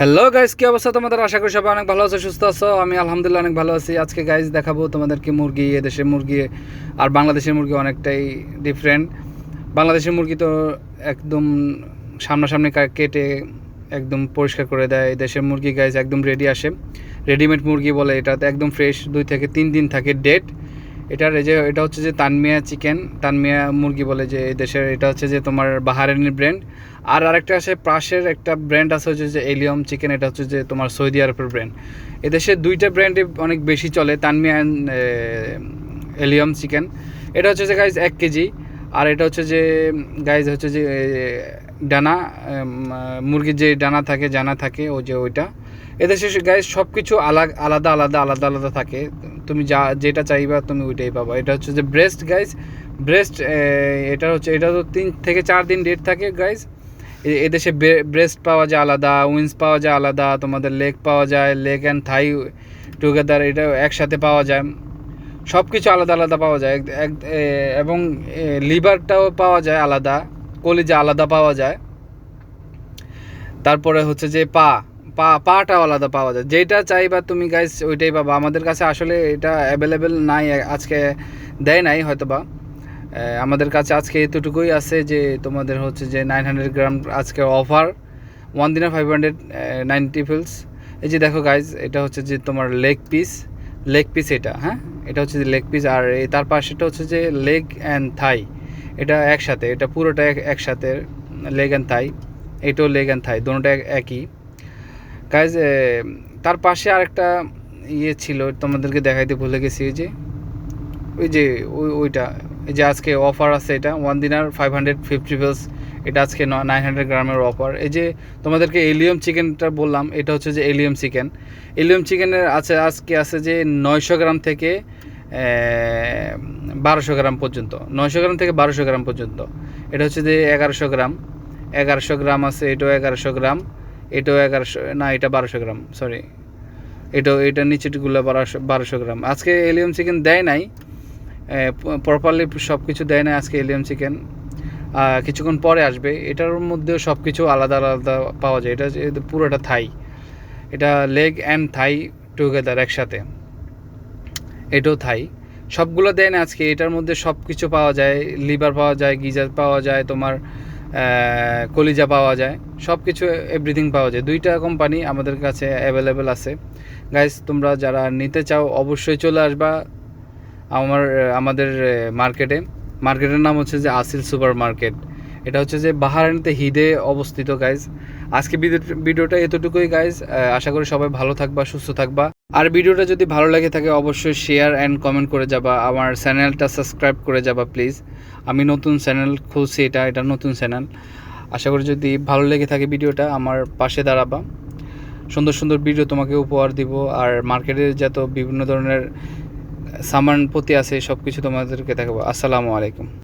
Hello guys কি অবস্থা তোমাদের? আশা করি সবাই অনেক ভালো আছো, সুস্থ আছো। আমি আলহামদুলিল্লাহ অনেক ভালো আছি। আজকে গাইস দেখাবো তোমাদেরকে মুরগি। এদেশের মুরগি আর বাংলাদেশের মুরগি অনেকটাই ডিফারেন্ট বাংলাদেশের মুরগি তো একদম সামনাসামনি কেটে একদম পরিষ্কার করে দেয়। দেশের মুরগি গাইস একদম রেডি আসে। রেডিমেড মুরগি বলে এটা তো একদম ফ্রেশ দুই থেকে তিন দিন থাকে ডেট এটার এই যে, এটা হচ্ছে যে তানমিয়া চিকেন, তানমিয়া মুরগি বলে যে দেশের, এটা হচ্ছে যে তোমার বাহারানির ব্র্যান্ড আর আরেকটা আছে, পাশের একটা ব্র্যান্ড আছে হচ্ছে যে এলিয়ম চিকেন, এটা হচ্ছে যে তোমার সৌদি আরবের ব্র্যান্ড এদেশে দুইটা ব্র্যান্ডে অনেক বেশি চলে, তানমিয়া এলিয়ম চিকেন। এটা হচ্ছে যে গাইজ এক কেজি। আর এটা হচ্ছে যে গাইজ হচ্ছে যে ডানা মুরগির যে ডানা থাকে, জানা থাকে, ও যে ওইটা। এদেশে গাইজ সব কিছু আলাদা আলাদা আলাদা আলাদা থাকে। তুমি যা, যেটা চাইবা তুমি ওইটাই পাবা। এটা হচ্ছে যে ব্রেস্ট গাইজ ব্রেস্ট এটা হচ্ছে, এটা তো তিন থেকে চার দিন ডেট থাকে গাইজ এদেশে ব্রেস্ট পাওয়া যায় আলাদা উইন্স পাওয়া যায় আলাদা, তোমাদের লেগ পাওয়া যায় লেগ অ্যান্ড থাই টুগেদার এটা একসাথে পাওয়া যায়। সব কিছু আলাদা আলাদা পাওয়া যায়। এক- এবং লিভারটাও পাওয়া যায় আলাদা, কলিজা আলাদা পাওয়া যায়। তারপরে হচ্ছে যে পা। পা পাটাও আলাদা পাওয়া যায়। যেটা চাইবা তুমি গাইস ওইটাই পাবা। আমাদের কাছে আসলে এটা অ্যাভেলেবেল নাই, আজকে দেয় নাই হয়তো বা আমাদের কাছে আজকে এতটুকুই আছে যে তোমাদের হচ্ছে যে নাইন হান্ড্রেড গ্রাম আজকে অফার ওয়ান দিনে ফাইভ হান্ড্রেড নাইনটি ফিলস এই যে দেখো গাইজ এটা হচ্ছে যে তোমার লেগ পিস লেগ পিস এটা হ্যাঁ? এটা হচ্ছে যে লেগ পিস আর তার পাশেটা হচ্ছে যে লেগ অ্যান্ড থাই এটা একসাথে, এটা পুরোটা এক- একসাথে লেগ অ্যান্ড থাই এটাও লেগ অ্যান্ড থাই এক- একই। গাইজ তার পাশে আরেকটা ইয়ে ছিল, তোমাদেরকে দেখাইতে ভুলে গেছি যে, ওই যে, ওই, ওইটা, এই যে আজকে অফার আছে এটা one dinar five hundred fifty fils এটা আজকে নাইন হান্ড্রেড গ্রামের অফার এই যে, তোমাদেরকে এলিয়াম চিকেনটা বললাম, এটা হচ্ছে যে এলিয়াম চিকেন এলিয়াম চিকেনের আছে, আজকে আছে যে নয়শো গ্রাম থেকে বারোশো গ্রাম পর্যন্ত, নয়শো গ্রাম থেকে বারোশো গ্রাম পর্যন্ত। এটা হচ্ছে যে এগারোশো গ্রাম এগারোশো গ্রাম আছে, এটাও এগারোশো গ্রাম। এটাও এগারোশো, না, এটা বারোশো গ্রাম সরি এটাও, এটা নিচেগুলো বারোশো বারোশো গ্রাম। আজকে এলিয়াম চিকেন দেয় নাই প্রপারলি সব কিছু দেয় না আজকে এলিয়াম চিকেন। কিছুক্ষণ পরে আসবে, এটার মধ্যেও সব কিছু আলাদা আলাদা পাওয়া যায়। এটা পুরোটা থাই। এটা লেগ অ্যান্ড থাই টুগেদার একসাথে। এটাও থাই। সবগুলো দেয় না আজকে, এটার মধ্যে সব কিছু পাওয়া যায়, লিভার পাওয়া যায়, গিজার পাওয়া যায়, তোমার কলিজা পাওয়া যায় সব কিছু এভরিথিং পাওয়া যায়। দুইটা কোম্পানি আমাদের কাছে অ্যাভেলেবেল আছে। গাইস তোমরা যারা নিতে চাও, অবশ্যই চলে আসবা আমার, আমাদের মার্কেটে মার্কেটের নাম হচ্ছে যে আসিল সুপার মার্কেট এটা হচ্ছে যে বাহারানিতে হিদে অবস্থিত গাইজ আজকে ভিডিওটা এতটুকুই গাইজ আশা করি সবাই ভালো থাকবা, সুস্থ থাকবা। আর ভিডিওটা যদি ভালো লাগে থাকে, অবশ্যই শেয়ার অ্যান্ড কমেন্ট করে যাবা। আমার চ্যানেলটা সাবস্ক্রাইব করে যাবা প্লিজ আমি নতুন চ্যানেল খুলছি এটা এটা নতুন চ্যানেল। আশা করি যদি ভালো লেগে থাকে ভিডিওটা, আমার পাশে দাঁড়াবা। সুন্দর সুন্দর ভিডিও তোমাকে উপহার দিব। আর মার্কেটে যত বিভিন্ন ধরনের সামান প্রতি আছে সব কিছু তোমাদেরকে দেখাবো। আসসালামু আলাইকুম।